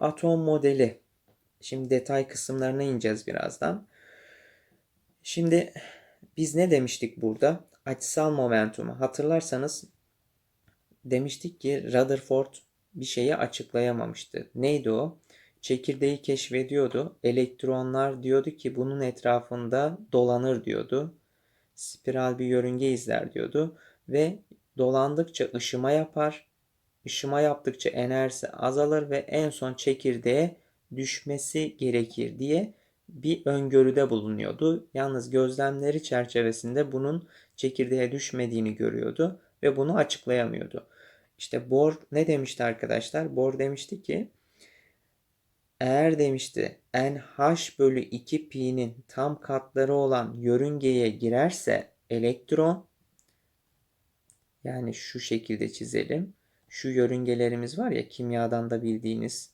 Atom modeli. Şimdi detay kısımlarına ineceğiz birazdan. Şimdi biz ne demiştik burada? Açısal momentumu. Hatırlarsanız demiştik ki Rutherford bir şeyi açıklayamamıştı. Neydi o? Çekirdeği keşfediyordu. Elektronlar diyordu ki bunun etrafında dolanır diyordu. Spiral bir yörünge izler diyordu. Ve dolandıkça ışıma yapar. Işıma yaptıkça enerjisi azalır ve en son çekirdeğe düşmesi gerekir diye bir öngörüde bulunuyordu. Yalnız gözlemleri çerçevesinde bunun çekirdeğe düşmediğini görüyordu ve bunu açıklayamıyordu. İşte Bohr ne demişti arkadaşlar? Bohr demişti ki eğer demişti NH bölü 2 pi'nin tam katları olan yörüngeye girerse elektron yani şu şekilde çizelim. Şu yörüngelerimiz var ya kimyadan da bildiğiniz.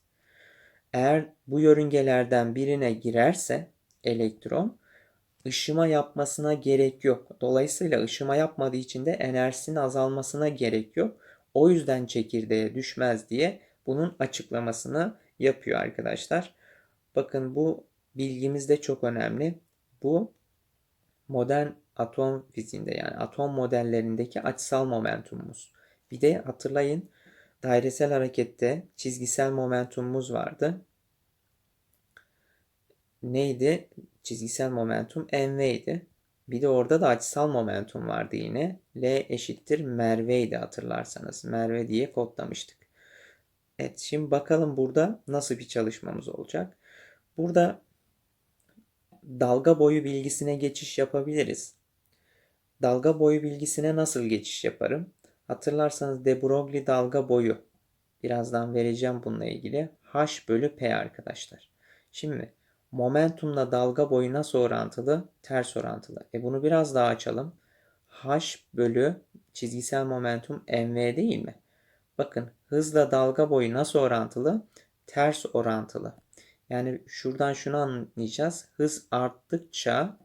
Eğer bu yörüngelerden birine girerse elektron ışıma yapmasına gerek yok. Dolayısıyla ışıma yapmadığı için de enerjisinin azalmasına gerek yok. O yüzden çekirdeğe düşmez diye bunun açıklamasını yapıyor arkadaşlar. Bakın bu bilgimiz de çok önemli. Bu modern atom fiziğinde yani atom modellerindeki açısal momentumumuz. Bir de hatırlayın dairesel harekette çizgisel momentumumuz vardı. Neydi? Çizgisel momentum mv'ydi. Bir de orada da açısal momentum vardı yine. L eşittir merveydi hatırlarsanız. Merve diye kodlamıştık. Evet şimdi bakalım burada nasıl bir çalışmamız olacak. Burada dalga boyu bilgisine geçiş yapabiliriz. Dalga boyu bilgisine nasıl geçiş yaparım? Hatırlarsanız de Broglie dalga boyu. Birazdan vereceğim bununla ilgili. H bölü P arkadaşlar. Şimdi momentumla dalga boyu nasıl orantılı? Ters orantılı. E bunu biraz daha açalım. H bölü çizgisel momentum mv değil mi? Bakın hızla dalga boyu nasıl orantılı? Ters orantılı. Yani şuradan şunu anlayacağız. Hız arttıkça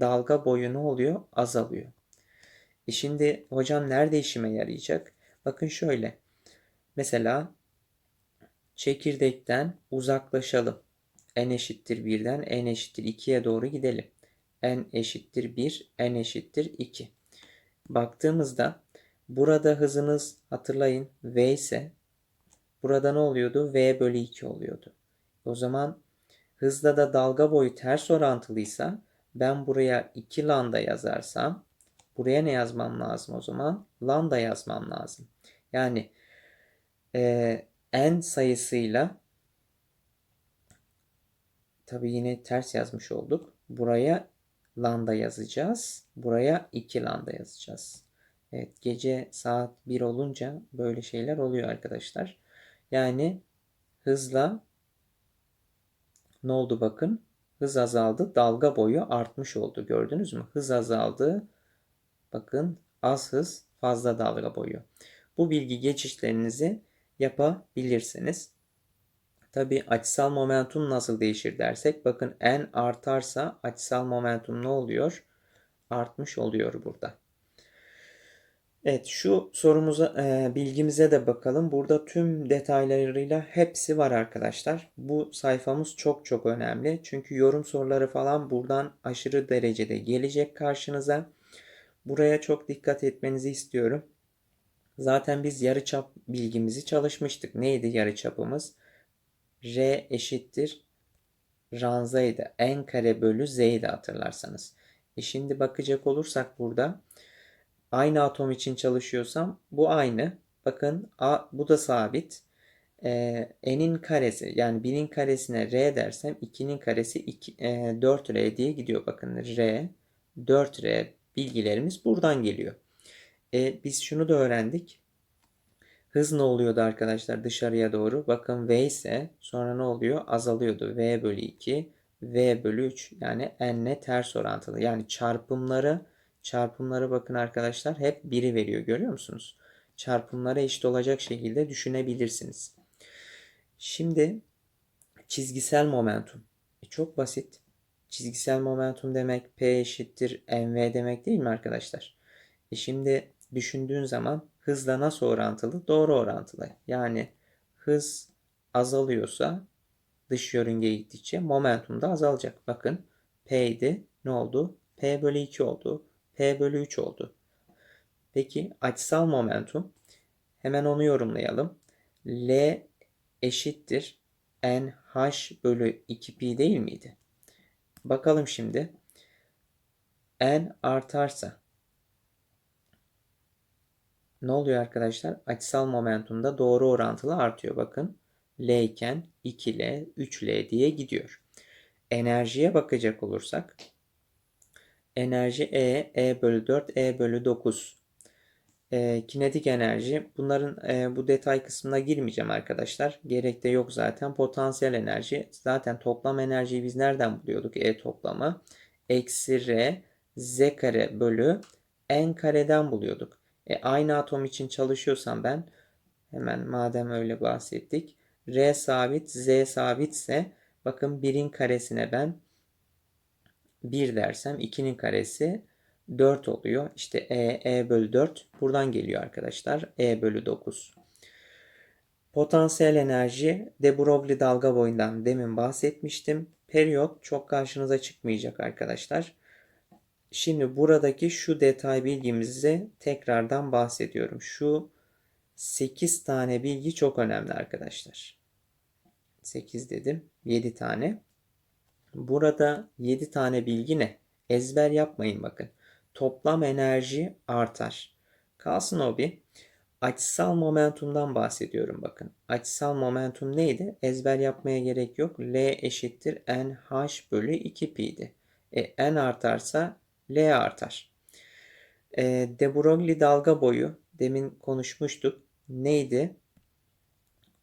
dalga boyu ne oluyor? Azalıyor. E şimdi hocam nerede işime yarayacak? Bakın şöyle. Mesela çekirdekten uzaklaşalım. n eşittir 1'den n eşittir 2'ye doğru gidelim. n eşittir 1, n eşittir 2. Baktığımızda burada hızınız hatırlayın v ise burada ne oluyordu? v bölü 2 oluyordu. O zaman hızla da dalga boyu ters orantılıysa ben buraya 2 lambda yazarsam buraya ne yazmam lazım o zaman? Lambda yazmam lazım. Yani e, n sayısıyla tabi yine ters yazmış olduk. Buraya lambda yazacağız. Buraya 2 lambda yazacağız. Evet gece saat 1 olunca böyle şeyler oluyor arkadaşlar. Yani hızla ne oldu bakın? Hız azaldı. Dalga boyu artmış oldu. Gördünüz mü? Hız azaldı. Bakın az hız fazla dalga boyu. Bu bilgi geçişlerinizi yapabilirsiniz. Tabi açısal momentum nasıl değişir dersek bakın n artarsa açısal momentum ne oluyor? Artmış oluyor burada. Evet şu sorumuza e, bilgimize de bakalım. Burada tüm detaylarıyla hepsi var arkadaşlar. Bu sayfamız çok çok önemli. Çünkü yorum soruları falan buradan aşırı derecede gelecek karşınıza. Buraya çok dikkat etmenizi istiyorum. Zaten biz yarıçap bilgimizi çalışmıştık. Neydi yarıçapımız? R eşittir ranzaydı. N kare bölü Z'ydi hatırlarsanız. E şimdi bakacak olursak burada aynı atom için çalışıyorsam bu aynı. Bakın A, bu da sabit. Ee, N'in karesi yani 1'in karesine R dersem 2'nin karesi 2, e, 4R diye gidiyor. Bakın R, 4R bilgilerimiz buradan geliyor. E, biz şunu da öğrendik. Hız ne oluyordu arkadaşlar dışarıya doğru? Bakın V ise sonra ne oluyor? Azalıyordu. V bölü 2, V bölü 3 yani N'le ters orantılı. Yani çarpımları çarpımları bakın arkadaşlar hep biri veriyor. Görüyor musunuz? Çarpımlara eşit olacak şekilde düşünebilirsiniz. Şimdi çizgisel momentum. E, çok basit. Çizgisel momentum demek P eşittir mv demek değil mi arkadaşlar? E şimdi düşündüğün zaman hızla nasıl orantılı? Doğru orantılı. Yani hız azalıyorsa dış yörünge gittikçe momentum da azalacak. Bakın P'ydi. Ne oldu? P bölü 2 oldu. P bölü 3 oldu. Peki açısal momentum. Hemen onu yorumlayalım. L eşittir NH bölü 2pi değil miydi? Bakalım şimdi. N artarsa ne oluyor arkadaşlar? Açısal momentum da doğru orantılı artıyor. Bakın L iken 2L, 3L diye gidiyor. Enerjiye bakacak olursak enerji E, E bölü 4, E bölü 9. E, kinetik enerji. Bunların e, bu detay kısmına girmeyeceğim arkadaşlar. Gerek de yok zaten. Potansiyel enerji. Zaten toplam enerjiyi biz nereden buluyorduk? E toplamı. Eksi R Z kare bölü N kareden buluyorduk. E, aynı atom için çalışıyorsam ben hemen madem öyle bahsettik. R sabit, Z sabitse bakın 1'in karesine ben 1 dersem 2'nin karesi 4 oluyor. İşte E, E bölü 4 buradan geliyor arkadaşlar. E bölü 9. Potansiyel enerji de Broglie dalga boyundan demin bahsetmiştim. Periyot çok karşınıza çıkmayacak arkadaşlar. Şimdi buradaki şu detay bilgimizi tekrardan bahsediyorum. Şu 8 tane bilgi çok önemli arkadaşlar. 8 dedim. 7 tane. Burada 7 tane bilgi ne? Ezber yapmayın bakın. Toplam enerji artar. Kalsın o bir. Açısal momentumdan bahsediyorum bakın. Açısal momentum neydi? Ezber yapmaya gerek yok. L eşittir NH bölü 2 pi'di. E, N artarsa L artar. E, de Broglie dalga boyu demin konuşmuştuk. Neydi?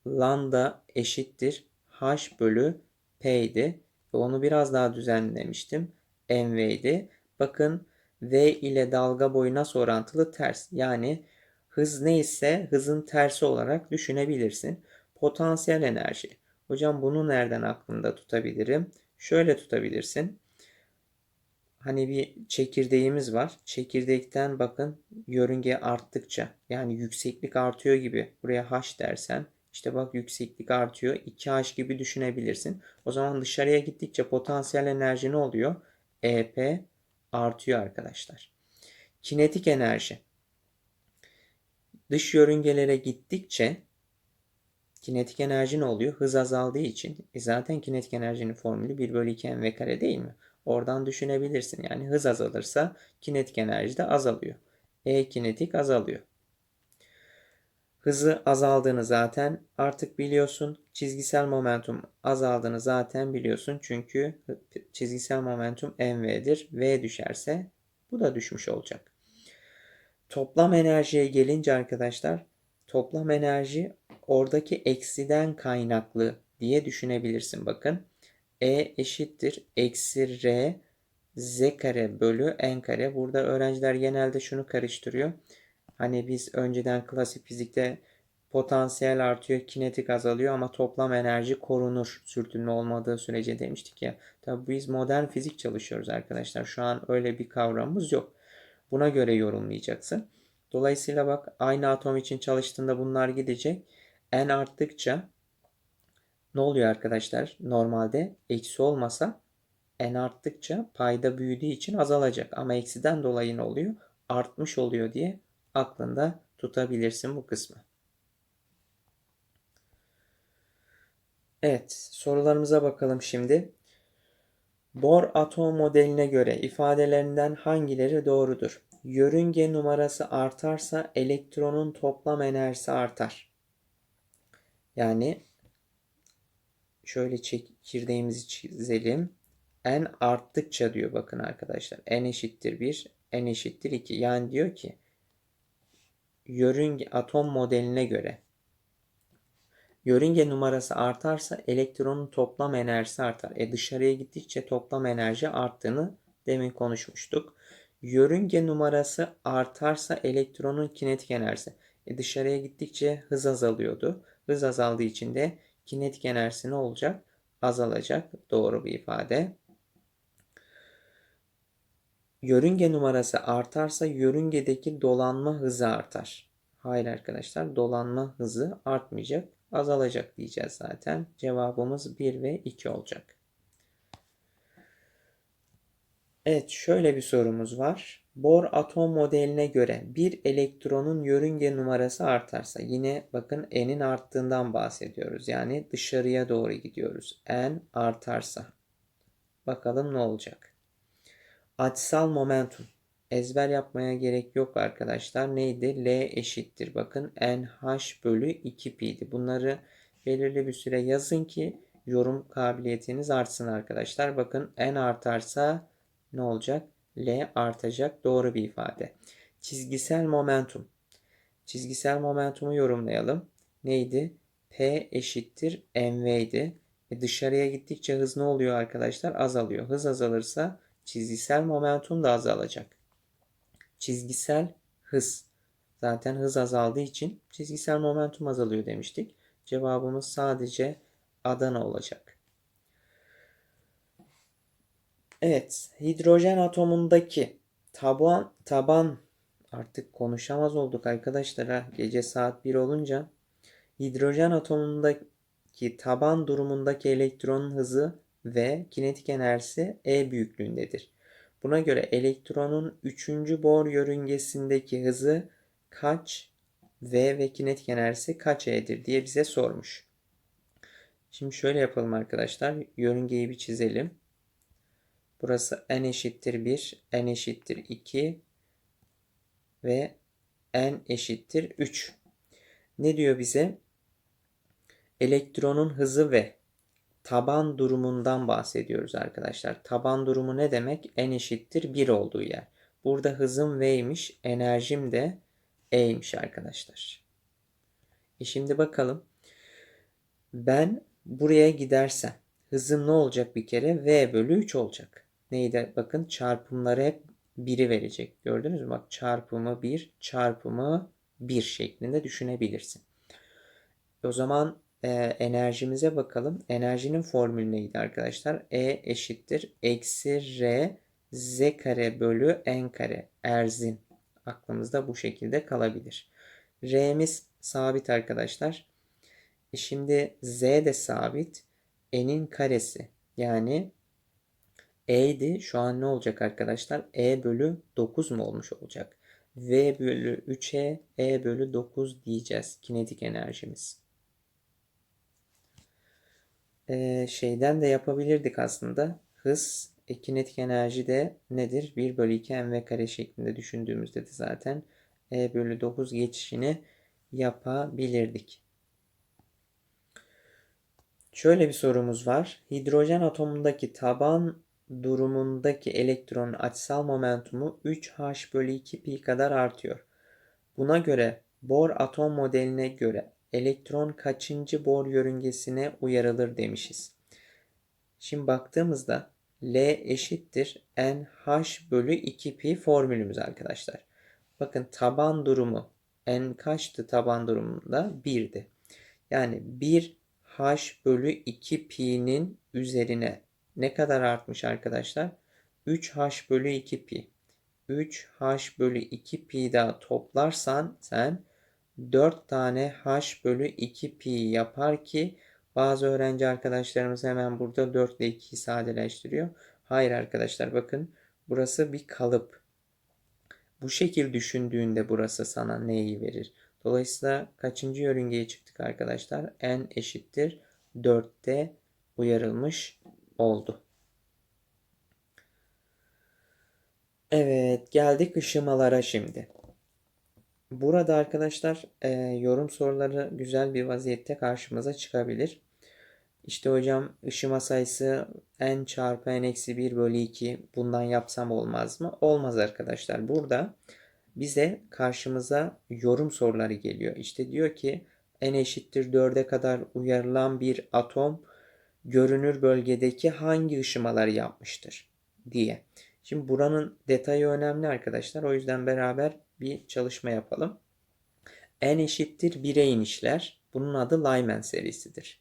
Lambda eşittir H bölü P'ydi. Ve onu biraz daha düzenlemiştim. MV'ydi. Bakın V ile dalga boyu nasıl orantılı? Ters. Yani hız neyse hızın tersi olarak düşünebilirsin. Potansiyel enerji. Hocam bunu nereden aklımda tutabilirim? Şöyle tutabilirsin. Hani bir çekirdeğimiz var. Çekirdekten bakın yörünge arttıkça yani yükseklik artıyor gibi. Buraya h dersen işte bak yükseklik artıyor. 2h gibi düşünebilirsin. O zaman dışarıya gittikçe potansiyel enerji ne oluyor? EP artıyor arkadaşlar. Kinetik enerji. Dış yörüngelere gittikçe kinetik enerji ne oluyor? Hız azaldığı için. E zaten kinetik enerjinin formülü 1 bölü 2 mv kare değil mi? Oradan düşünebilirsin. Yani hız azalırsa kinetik enerji de azalıyor. E kinetik azalıyor. Hızı azaldığını zaten artık biliyorsun. Çizgisel momentum azaldığını zaten biliyorsun. Çünkü çizgisel momentum mv'dir. V düşerse bu da düşmüş olacak. Toplam enerjiye gelince arkadaşlar toplam enerji oradaki eksiden kaynaklı diye düşünebilirsin. Bakın E eşittir eksi R Z kare bölü N kare. Burada öğrenciler genelde şunu karıştırıyor. Hani biz önceden klasik fizikte potansiyel artıyor, kinetik azalıyor ama toplam enerji korunur sürtünme olmadığı sürece demiştik ya. Tabi biz modern fizik çalışıyoruz arkadaşlar. Şu an öyle bir kavramımız yok. Buna göre yorumlayacaksın. Dolayısıyla bak aynı atom için çalıştığında bunlar gidecek. N arttıkça ne oluyor arkadaşlar? Normalde eksi olmasa n arttıkça payda büyüdüğü için azalacak. Ama eksiden dolayı ne oluyor? Artmış oluyor diye aklında tutabilirsin bu kısmı. Evet, sorularımıza bakalım şimdi. Bohr atom modeline göre ifadelerinden hangileri doğrudur? Yörünge numarası artarsa elektronun toplam enerjisi artar. Yani şöyle çekirdeğimizi çizelim. N arttıkça diyor bakın arkadaşlar. N eşittir 1, N eşittir 2. Yani diyor ki yörünge atom modeline göre yörünge numarası artarsa elektronun toplam enerjisi artar. E dışarıya gittikçe toplam enerji arttığını demin konuşmuştuk. Yörünge numarası artarsa elektronun kinetik enerjisi. E dışarıya gittikçe hız azalıyordu. Hız azaldığı için de kinetik enerjisi ne olacak? Azalacak. Doğru bir ifade. Yörünge numarası artarsa yörüngedeki dolanma hızı artar. Hayır arkadaşlar dolanma hızı artmayacak azalacak diyeceğiz zaten. Cevabımız 1 ve 2 olacak. Evet şöyle bir sorumuz var. Bohr atom modeline göre bir elektronun yörünge numarası artarsa yine bakın n'in arttığından bahsediyoruz. Yani dışarıya doğru gidiyoruz. n artarsa. Bakalım ne olacak? Açısal momentum. Ezber yapmaya gerek yok arkadaşlar. Neydi? L eşittir. Bakın nh bölü 2pi'ydi. Bunları belirli bir süre yazın ki yorum kabiliyetiniz artsın arkadaşlar. Bakın n artarsa ne olacak? L artacak. Doğru bir ifade. Çizgisel momentum. Çizgisel momentumu yorumlayalım. Neydi? P eşittir mv idi. E dışarıya gittikçe hız ne oluyor arkadaşlar? Azalıyor. Hız azalırsa çizgisel momentum da azalacak. Çizgisel hız. Zaten hız azaldığı için çizgisel momentum azalıyor demiştik. Cevabımız sadece Adana olacak. Evet, hidrojen atomundaki taban taban artık konuşamaz olduk arkadaşlar. Gece saat 1 olunca hidrojen atomundaki taban durumundaki elektronun hızı ve kinetik enerjisi E büyüklüğündedir. Buna göre elektronun 3. Bohr yörüngesindeki hızı kaç V ve kinetik enerjisi kaç E'dir diye bize sormuş. Şimdi şöyle yapalım arkadaşlar. Yörüngeyi bir çizelim. Burası n eşittir 1, n eşittir 2 ve n eşittir 3. Ne diyor bize? Elektronun hızı ve taban durumundan bahsediyoruz arkadaşlar. Taban durumu ne demek? N eşittir 1 olduğu yer. Burada hızım V'ymiş, enerjim de E'ymiş arkadaşlar. E şimdi bakalım. Ben buraya gidersem hızım ne olacak bir kere? V bölü 3 olacak. Neydi? Bakın çarpımları hep 1'i verecek. Gördünüz mü? Bak çarpımı 1, çarpımı 1 şeklinde düşünebilirsin. O zaman e, enerjimize bakalım. Enerjinin formülü neydi arkadaşlar? E eşittir. Eksi R Z kare bölü N kare. Erzin. Aklımızda bu şekilde kalabilir. R'miz sabit arkadaşlar. E şimdi Z de sabit. N'in karesi. Yani E'ydi. Şu an ne olacak arkadaşlar? E bölü 9 mu olmuş olacak? V bölü 3'e E bölü 9 diyeceğiz. Kinetik enerjimiz e, şeyden de yapabilirdik aslında. Hız, kinetik enerji de nedir? 1 bölü 2 mv kare şeklinde düşündüğümüzde de zaten E bölü 9 geçişini yapabilirdik. Şöyle bir sorumuz var. Hidrojen atomundaki taban durumundaki elektronun açısal momentumu 3h bölü 2 pi kadar artıyor. Buna göre Bohr atom modeline göre elektron kaçıncı Bohr yörüngesine uyarılır demişiz. Şimdi baktığımızda L eşittir NH bölü 2pi formülümüz arkadaşlar. Bakın taban durumu N kaçtı taban durumunda? 1'di. Yani 1 H bölü 2 pi'nin üzerine ne kadar artmış arkadaşlar? 3H bölü 2 pi. 3H bölü 2 pi daha toplarsan sen 4 tane h bölü 2 pi yapar ki bazı öğrenci arkadaşlarımız hemen burada 4 ile 2'yi sadeleştiriyor. Hayır arkadaşlar bakın burası bir kalıp. Bu şekil düşündüğünde burası sana neyi verir? Dolayısıyla kaçıncı yörüngeye çıktık arkadaşlar? n eşittir 4'te uyarılmış oldu. Evet geldik ışımalara şimdi. Burada arkadaşlar e, yorum soruları güzel bir vaziyette karşımıza çıkabilir. İşte hocam ışıma sayısı n çarpı n eksi 1 bölü 2 bundan yapsam olmaz mı? Olmaz arkadaşlar. Burada bize karşımıza yorum soruları geliyor. İşte diyor ki n eşittir 4'e kadar uyarılan bir atom görünür bölgedeki hangi ışımaları yapmıştır diye. Şimdi buranın detayı önemli arkadaşlar. O yüzden beraber bir çalışma yapalım. n eşittir 1'e inişler. Bunun adı Lyman serisidir.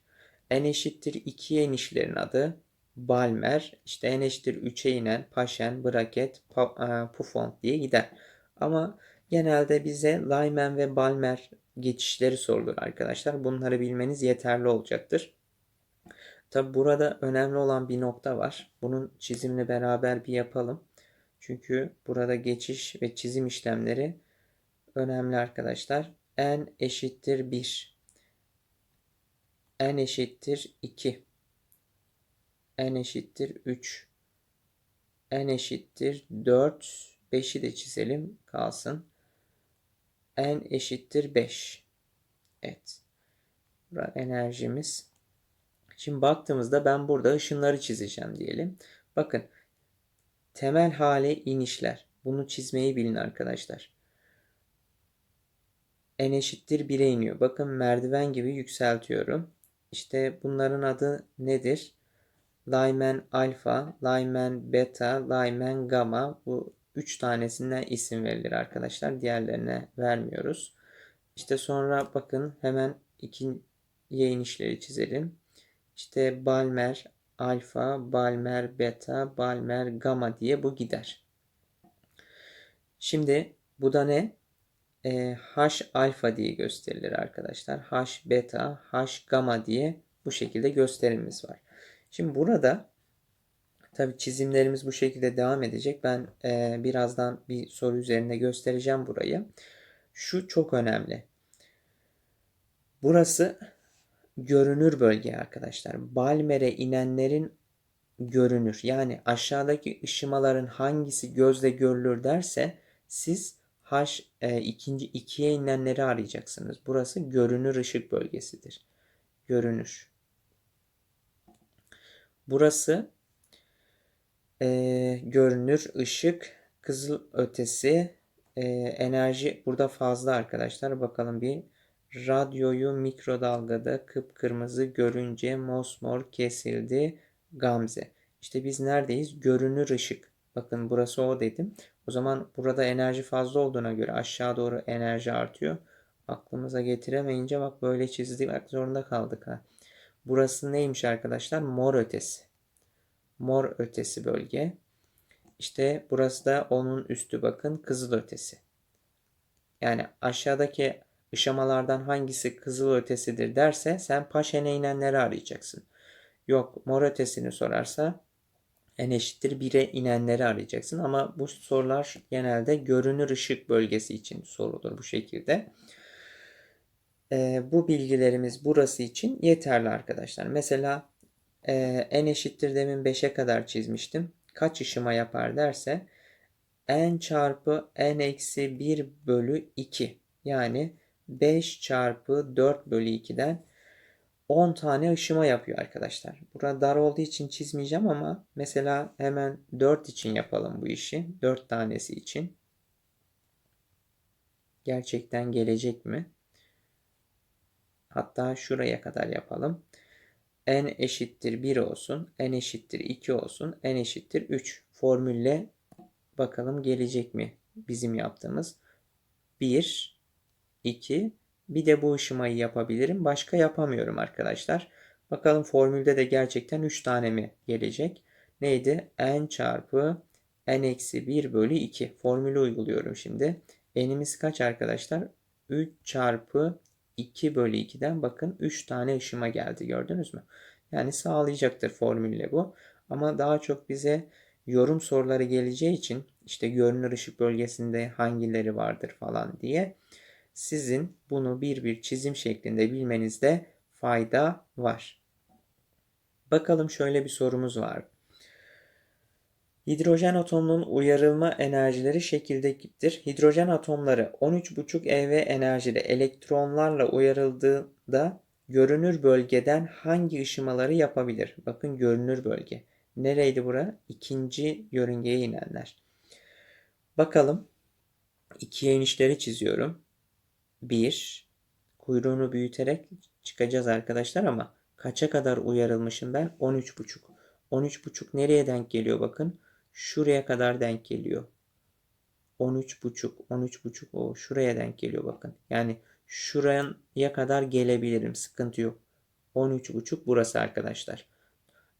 n eşittir 2'ye inişlerin adı Balmer. İşte n eşittir 3'e inen Paschen, Braket, e, Puffon diye gider. Ama genelde bize Lyman ve Balmer geçişleri sorulur arkadaşlar. Bunları bilmeniz yeterli olacaktır. Tabi burada önemli olan bir nokta var. Bunun çizimini beraber bir yapalım. Çünkü burada geçiş ve çizim işlemleri önemli arkadaşlar. n eşittir 1. n eşittir 2. n eşittir 3. n eşittir 4. 5'i de çizelim kalsın. n eşittir 5. Evet. Burada enerjimiz. Şimdi baktığımızda ben burada ışınları çizeceğim diyelim. Bakın temel hale inişler. Bunu çizmeyi bilin arkadaşlar. N eşittir 1'e iniyor. Bakın merdiven gibi yükseltiyorum. İşte bunların adı nedir? Lyman alfa, Lyman beta, Lyman gamma. Bu üç tanesine isim verilir arkadaşlar. Diğerlerine vermiyoruz. İşte sonra bakın hemen ikinci inişleri çizelim. İşte Balmer alfa, Balmer beta, Balmer gamma diye bu gider. Şimdi bu da ne? E, H alfa diye gösterilir arkadaşlar. H beta, H gamma diye bu şekilde gösterimimiz var. Şimdi burada tabi çizimlerimiz bu şekilde devam edecek. Ben e, birazdan bir soru üzerinde göstereceğim burayı. Şu çok önemli. Burası görünür bölge arkadaşlar. Balmer'e inenlerin görünür. Yani aşağıdaki ışımaların hangisi gözle görülür derse siz H e, ikinci ikiye inenleri arayacaksınız. Burası görünür ışık bölgesidir. Görünür. Burası e, görünür ışık kızıl ötesi e, enerji burada fazla arkadaşlar. Bakalım bir Radyoyu mikrodalgada kıpkırmızı görünce mosmor kesildi Gamze. İşte biz neredeyiz? Görünür ışık. Bakın burası o dedim. O zaman burada enerji fazla olduğuna göre aşağı doğru enerji artıyor. Aklımıza getiremeyince bak böyle çizdik zorunda kaldık ha. Burası neymiş arkadaşlar? Mor ötesi. Mor ötesi bölge. İşte burası da onun üstü bakın kızıl ötesi. Yani aşağıdaki ışamalardan hangisi kızıl ötesidir derse sen paşene inenleri arayacaksın. Yok mor ötesini sorarsa en eşittir 1'e inenleri arayacaksın. Ama bu sorular genelde görünür ışık bölgesi için sorulur bu şekilde. Ee, bu bilgilerimiz burası için yeterli arkadaşlar. Mesela e, en eşittir demin 5'e kadar çizmiştim. Kaç ışıma yapar derse n çarpı n eksi 1 bölü 2. Yani 5 çarpı 4 bölü 2'den 10 tane ışıma yapıyor arkadaşlar. Burada dar olduğu için çizmeyeceğim ama mesela hemen 4 için yapalım bu işi. 4 tanesi için. Gerçekten gelecek mi? Hatta şuraya kadar yapalım. n eşittir 1 olsun. n eşittir 2 olsun. n eşittir 3. Formülle bakalım gelecek mi bizim yaptığımız. 1 2 bir de bu ışımayı yapabilirim. Başka yapamıyorum arkadaşlar. Bakalım formülde de gerçekten 3 tane mi gelecek? Neydi? n çarpı n eksi 1 bölü 2. Formülü uyguluyorum şimdi. n'imiz kaç arkadaşlar? 3 çarpı 2 bölü 2'den bakın 3 tane ışıma geldi. Gördünüz mü? Yani sağlayacaktır formülle bu. Ama daha çok bize yorum soruları geleceği için işte görünür ışık bölgesinde hangileri vardır falan diye sizin bunu bir bir çizim şeklinde bilmenizde fayda var. Bakalım şöyle bir sorumuz var. Hidrojen atomunun uyarılma enerjileri şekildedir. Hidrojen atomları 13,5 eV enerjide elektronlarla uyarıldığında görünür bölgeden hangi ışımaları yapabilir? Bakın görünür bölge. Nereydi bura? İkinci yörüngeye inenler. Bakalım. İkiye inişleri çiziyorum. 1. Kuyruğunu büyüterek çıkacağız arkadaşlar ama kaça kadar uyarılmışım ben? 13.5. 13.5 nereye denk geliyor bakın. Şuraya kadar denk geliyor. 13.5 13.5 o şuraya denk geliyor bakın. Yani şuraya kadar gelebilirim. Sıkıntı yok. 13.5 burası arkadaşlar.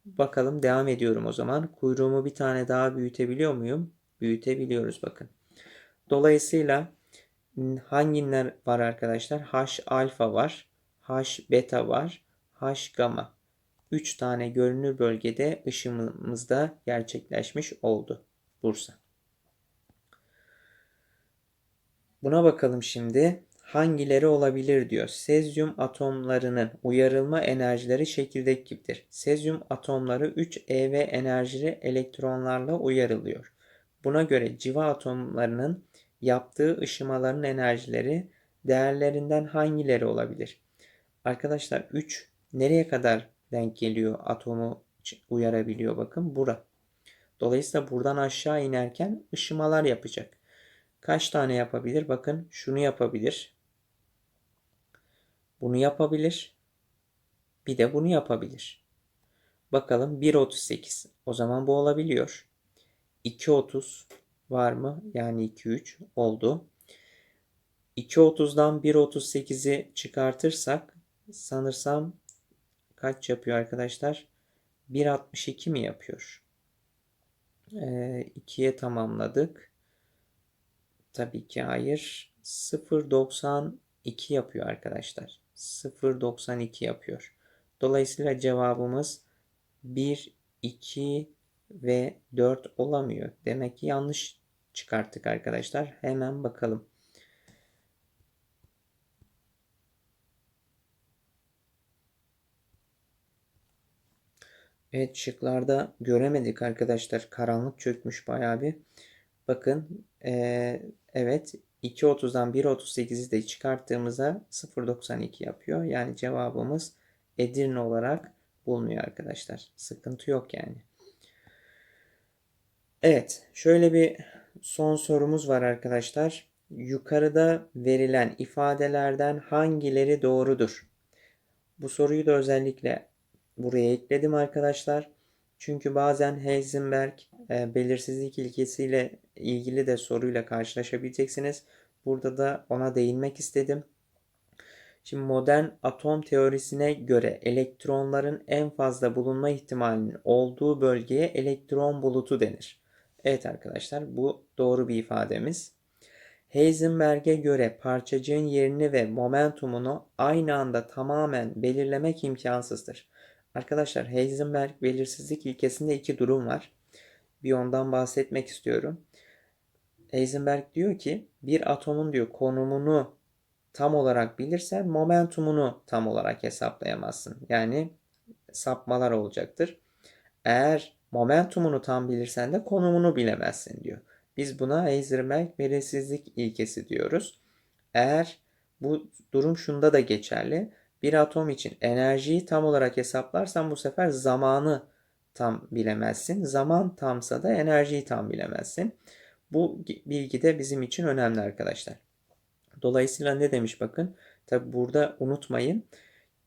Bakalım devam ediyorum o zaman. Kuyruğumu bir tane daha büyütebiliyor muyum? Büyütebiliyoruz bakın. Dolayısıyla hangiler var arkadaşlar? H alfa var. H beta var. H gamma. 3 tane görünür bölgede ışımımız da gerçekleşmiş oldu. Bursa. Buna bakalım şimdi. Hangileri olabilir diyor. Sezyum atomlarının uyarılma enerjileri çekirdek gibidir. Sezyum atomları 3 eV enerjili elektronlarla uyarılıyor. Buna göre civa atomlarının yaptığı ışımaların enerjileri değerlerinden hangileri olabilir? Arkadaşlar 3 nereye kadar denk geliyor atomu uyarabiliyor bakın bura. Dolayısıyla buradan aşağı inerken ışımalar yapacak. Kaç tane yapabilir? Bakın şunu yapabilir. Bunu yapabilir. Bir de bunu yapabilir. Bakalım 1.38. O zaman bu olabiliyor. 2.30 var mı? Yani 2.3 oldu. 2.30'dan 1.38'i çıkartırsak sanırsam kaç yapıyor arkadaşlar? 1.62 mi yapıyor? Ee, 2'ye tamamladık. Tabii ki hayır. 0.92 yapıyor arkadaşlar. 0.92 yapıyor. Dolayısıyla cevabımız 1, 2 ve 4 olamıyor. Demek ki yanlış çıkarttık arkadaşlar. Hemen bakalım. Evet şıklarda göremedik arkadaşlar. Karanlık çökmüş bayağı bir. Bakın ee, evet 2.30'dan 1.38'i de çıkarttığımızda 0.92 yapıyor. Yani cevabımız Edirne olarak bulunuyor arkadaşlar. Sıkıntı yok yani. Evet şöyle bir son sorumuz var arkadaşlar. Yukarıda verilen ifadelerden hangileri doğrudur? Bu soruyu da özellikle buraya ekledim arkadaşlar. Çünkü bazen Heisenberg e, belirsizlik ilkesiyle ilgili de soruyla karşılaşabileceksiniz. Burada da ona değinmek istedim. Şimdi modern atom teorisine göre elektronların en fazla bulunma ihtimalinin olduğu bölgeye elektron bulutu denir. Evet arkadaşlar bu doğru bir ifademiz. Heisenberg'e göre parçacığın yerini ve momentumunu aynı anda tamamen belirlemek imkansızdır. Arkadaşlar Heisenberg belirsizlik ilkesinde iki durum var. Bir ondan bahsetmek istiyorum. Heisenberg diyor ki bir atomun diyor konumunu tam olarak bilirsen momentumunu tam olarak hesaplayamazsın. Yani sapmalar olacaktır. Eğer momentumunu tam bilirsen de konumunu bilemezsin diyor. Biz buna Heisenberg belirsizlik ilkesi diyoruz. Eğer bu durum şunda da geçerli bir atom için enerjiyi tam olarak hesaplarsan bu sefer zamanı tam bilemezsin. Zaman tamsa da enerjiyi tam bilemezsin. Bu bilgi de bizim için önemli arkadaşlar. Dolayısıyla ne demiş bakın. Tabi burada unutmayın.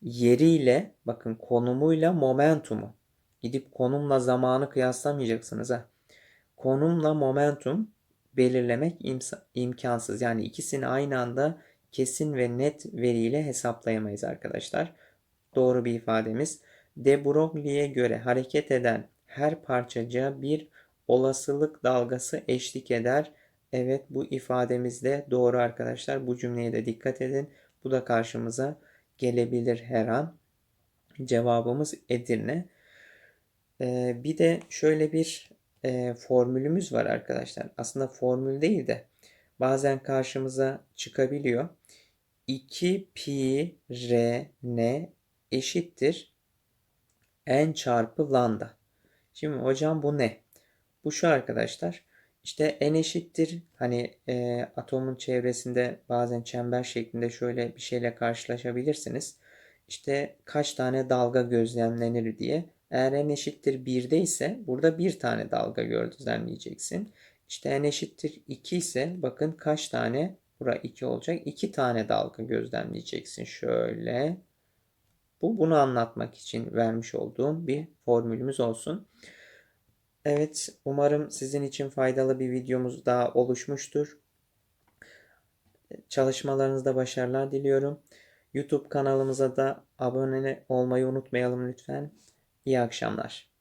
Yeriyle bakın konumuyla momentumu. Gidip konumla zamanı kıyaslamayacaksınız ha. Konumla momentum belirlemek imkansız. Yani ikisini aynı anda kesin ve net veriyle hesaplayamayız arkadaşlar. Doğru bir ifademiz. De Broglie'ye göre hareket eden her parçacığa bir olasılık dalgası eşlik eder. Evet bu ifademiz de doğru arkadaşlar. Bu cümleye de dikkat edin. Bu da karşımıza gelebilir her an. Cevabımız Edirne. Bir de şöyle bir formülümüz var arkadaşlar. Aslında formül değil de bazen karşımıza çıkabiliyor. 2 pi r n eşittir n çarpı lambda. Şimdi hocam bu ne? Bu şu arkadaşlar. İşte n eşittir hani e, atomun çevresinde bazen çember şeklinde şöyle bir şeyle karşılaşabilirsiniz. İşte kaç tane dalga gözlemlenir diye. Eğer n eşittir 1'de ise burada bir tane dalga gözlemleyeceksin. İşte n eşittir 2 ise bakın kaç tane bura 2 olacak. 2 tane dalga gözlemleyeceksin. Şöyle. Bu bunu anlatmak için vermiş olduğum bir formülümüz olsun. Evet umarım sizin için faydalı bir videomuz daha oluşmuştur. Çalışmalarınızda başarılar diliyorum. YouTube kanalımıza da abone olmayı unutmayalım lütfen. İyi akşamlar.